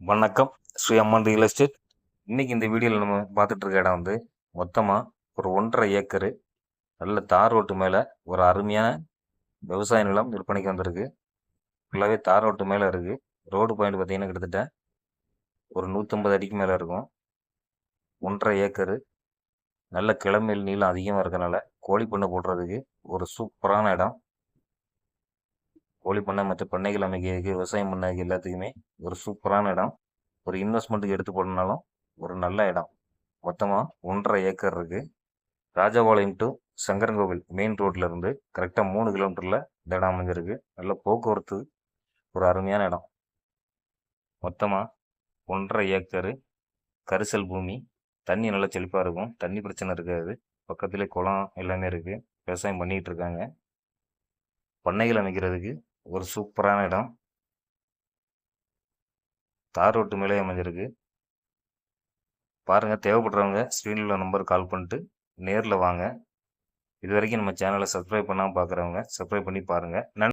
வணக்கம். ஸ்ரீ அம்மன் real estate இன்னைக்கு இந்த வீடியோவில் நம்ம பார்த்துட்டு இருக்க இடம் வந்து மொத்தமாக ஒரு ஒன்றரை ஏக்கரு நல்ல தார் ரோட்டு மேலே ஒரு அருமையான விவசாய நிலம் விற்பனைக்கு வந்திருக்கு. ஃபுல்லாகவே தார் ரோட்டு மேலே இருக்குது ரோடு பாயிண்ட் பார்த்தீங்கன்னா கிட்டத்தட்ட ஒரு நூற்றம்பது அடிக்கு மேலே இருக்கும். ஒன்றரை ஏக்கரு. நல்ல கிளமையில் நீளம் அதிகமாக இருக்கனால கோழி பண்ணை போடுறதுக்கு ஒரு சூப்பரான இடம். கோழி பண்ணை மற்ற பண்ணைகள் அமைக்கிறதுக்கு விவசாயம் பண்ணதுக்கு எல்லாத்துக்குமே ஒரு சூப்பரான இடம். ஒரு இன்வெஸ்ட்மெண்ட்டுக்கு எடுத்து போடணுனாலும் ஒரு நல்ல இடம். மொத்தமாக ஒன்றரை ஏக்கர் இருக்குது ராஜபாளையம் டு சங்கரன்கோவில் மெயின் ரோட்லேருந்து கரெக்டாக மூணு கிலோமீட்டரில் இந்த இடம் அமைஞ்சிருக்கு. நல்ல போக்குவரத்து ஒரு அருமையான இடம். மொத்தமாக ஒன்றரை ஏக்கரு கரிசல் பூமி. தண்ணி நல்லா செழிப்பாக இருக்கும். தண்ணி பிரச்சனை இருக்காது. பக்கத்துலேயே குளம் எல்லாமே இருக்குது விவசாயம் பண்ணிகிட்டு இருக்காங்க. பண்ணைகள் அமைக்கிறதுக்கு ஒரு சூப்பரான இடம். தார் ரோட்டு மேலே அமைஞ்சிருக்கு. பாருங்கள் தேவைப்படுறவங்க ஸ்க்ரீனில் உள்ள நம்பர் கால் பண்ணிட்டு நேரில் வாங்க. இது வரைக்கும் நம்ம சேனலை சப்ஸ்கிரைப் பண்ணாமல் பார்க்குறவங்க சப்ஸ்கிரைப் பண்ணி பாருங்கள் நன்றி.